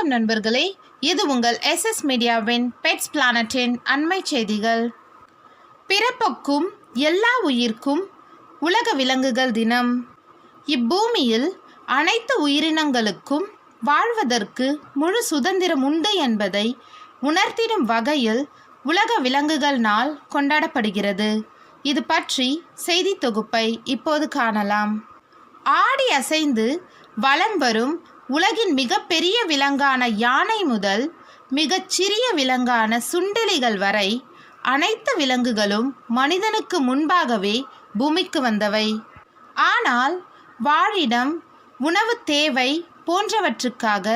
வணக்கம் நண்பர்களே. இது உங்கள் எஸ்எஸ் மீடியாவின் பெட்ஸ் பிளானட்டின் அண்மை செய்திகள். பிறப்புக்கும் எல்லா உயிர்க்கும் உலக விலங்குகள் தினம். இப்பூமியில் அனைத்து உயிரினங்களுக்கும் வாழ்வதற்கு முழு சுதந்திரம் உண்டு என்பதை உணர்த்திடும் வகையில் உலக விலங்குகள் நாள் கொண்டாடப்படுகிறது. இது பற்றி செய்தி தொகுப்பை இப்போது காணலாம். ஆடி அசைந்து வலம் வரும் உலகின் மிகப்பெரிய விலங்கான யானை முதல் மிகச் சிறிய விலங்கான சுண்டெலிகள் வரை அனைத்து விலங்குகளும் மனிதனுக்கு முன்பாகவே பூமிக்கு வந்தவை. ஆனால் வாழிடம் உணவு தேவை போன்றவற்றுக்காக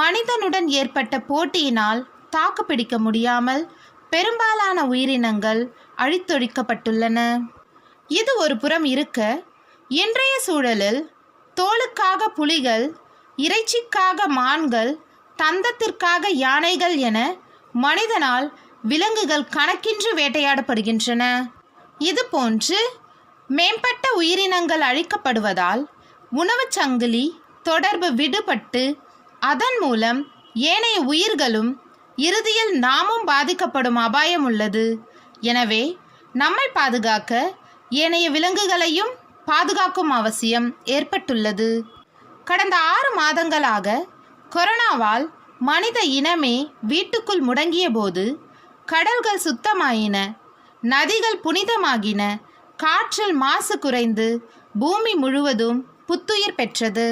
மனிதனுடன் ஏற்பட்ட போட்டியினால் தாக்குப்பிடிக்க முடியாமல் பெரும்பாலான உயிரினங்கள் அழித்தொழிக்கப்பட்டுள்ளன. இது ஒரு புறம் இருக்க இன்றைய சூழலில் தோலுக்காக புலிகள் இறைச்சிக்காக மான்கள் தந்தத்திற்காக யானைகள் என மனிதனால் விலங்குகள் கணக்கின்றி வேட்டையாடப்படுகின்றன. இதுபோன்று மேம்பட்ட உயிரினங்கள் அழிக்கப்படுவதால் உணவுச் சங்கிலி தொடர்பு விடுபட்டு அதன் மூலம் ஏனைய உயிர்களும் இறுதியில் நாமும் பாதிக்கப்படும் அபாயம் உள்ளது. எனவே நம்மை பாதுகாக்க ஏனைய விலங்குகளையும் பாதுகாக்கும் அவசியம் ஏற்பட்டுள்ளது. கடந்த ஆறு மாதங்களாக கொரோனாவால் மனித இனமே வீட்டுக்குள் முடங்கிய போது கடல்கள் சுத்தமாயின நதிகள் புனிதமாகின காற்றில் மாசு குறைந்து பூமி முழுவதும் புத்துயிர் பெற்றது.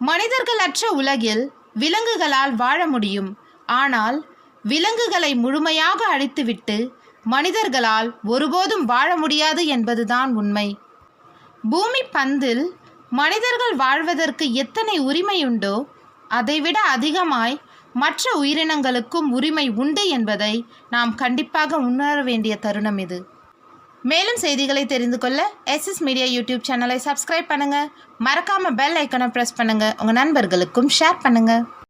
மனிதர்களற்ற உலகில் விலங்குகளால் வாழ முடியும். ஆனால் விலங்குகளை முழுமையாக அழித்துவிட்டு மனிதர்களால் ஒருபோதும் வாழ முடியாது என்பதுதான் உண்மை. பூமி பந்தில் மனிதர்கள் வாழ்வதற்கு எத்தனை உரிமையுண்டோ அதைவிட அதிகமாய் மற்ற உயிரினங்களுக்கும் உரிமை உண்டு என்பதை நாம் கண்டிப்பாக உணர வேண்டிய தருணம் இது. மேலும் செய்திகளை தெரிந்து கொள்ள எஸ்எஸ் மீடியா யூடியூப் சேனலை சப்ஸ்கிரைப் பண்ணுங்கள் மறக்காமல் பெல் ஐக்கனை ப்ரெஸ் பண்ணுங்கள் உங்கள் நண்பர்களுக்கும் ஷேர் பண்ணுங்கள்